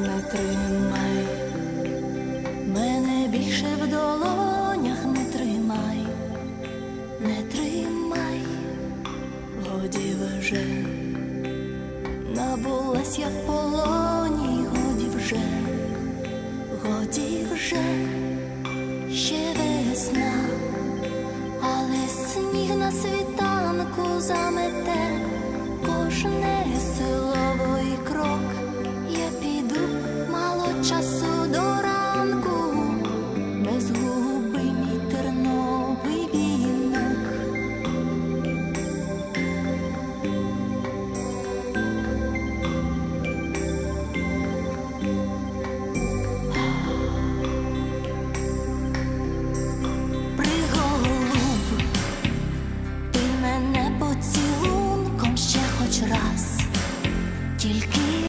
не тримай, мене більше в долонях не тримай, не тримай, годі вже, набулась я в полоні, годі вже, годі вже, ще весна, але сніг на світанку замете часу до ранку, не згуби мій терновий ти мене поцілунком ще хоч раз, тільки.